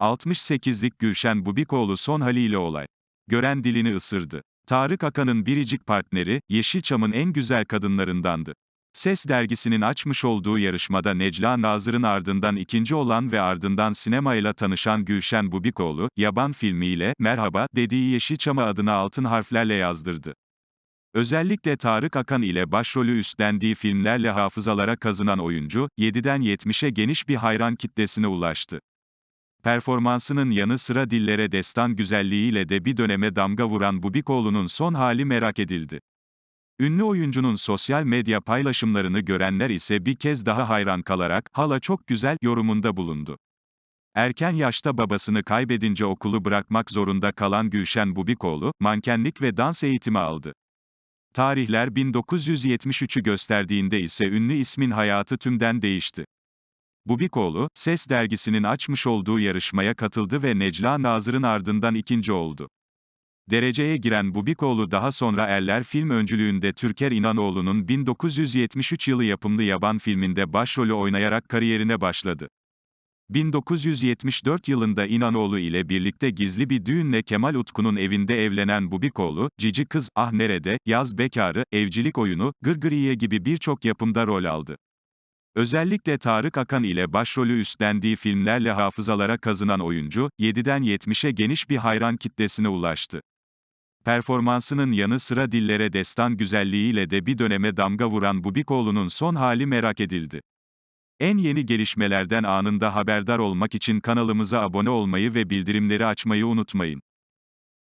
68'lik Gülşen Bubikoğlu son haliyle olay. Gören dilini ısırdı. Tarık Akan'ın biricik partneri, Yeşilçam'ın en güzel kadınlarındandı. Ses dergisinin açmış olduğu yarışmada Necla Nazır'ın ardından ikinci olan ve ardından sinemayla tanışan Gülşen Bubikoğlu, yaban filmiyle, merhaba, dediği Yeşilçam'a adını altın harflerle yazdırdı. Özellikle Tarık Akan ile başrolü üstlendiği filmlerle hafızalara kazınan oyuncu, 7'den 70'e geniş bir hayran kitlesine ulaştı. Performansının yanı sıra dillere destan güzelliğiyle de bir döneme damga vuran Bubikoğlu'nun son hali merak edildi. Ünlü oyuncunun sosyal medya paylaşımlarını görenler ise bir kez daha hayran kalarak, hala çok güzel, yorumunda bulundu. Erken yaşta babasını kaybedince okulu bırakmak zorunda kalan Gülşen Bubikoğlu, mankenlik ve dans eğitimi aldı. Tarihler 1973'ü gösterdiğinde ise ünlü ismin hayatı tümden değişti. Bubikoğlu, Ses dergisinin açmış olduğu yarışmaya katıldı ve Necla Nazır'ın ardından ikinci oldu. Dereceye giren Bubikoğlu daha sonra Erler film öncülüğünde Türker İnanoğlu'nun 1973 yılı yapımlı Yaban filminde başrolü oynayarak kariyerine başladı. 1974 yılında İnanoğlu ile birlikte gizli bir düğünle Kemal Utku'nun evinde evlenen Bubikoğlu, Cici Kız, Ah Nerede, Yaz Bekarı, Evcilik Oyunu, Gırgıriye gibi birçok yapımda rol aldı. Özellikle Tarık Akan ile başrolü üstlendiği filmlerle hafızalara kazınan oyuncu, 7'den 70'e geniş bir hayran kitlesine ulaştı. Performansının yanı sıra dillere destan güzelliğiyle de bir döneme damga vuran Bubikoğlu'nun son hali merak edildi. En yeni gelişmelerden anında haberdar olmak için kanalımıza abone olmayı ve bildirimleri açmayı unutmayın.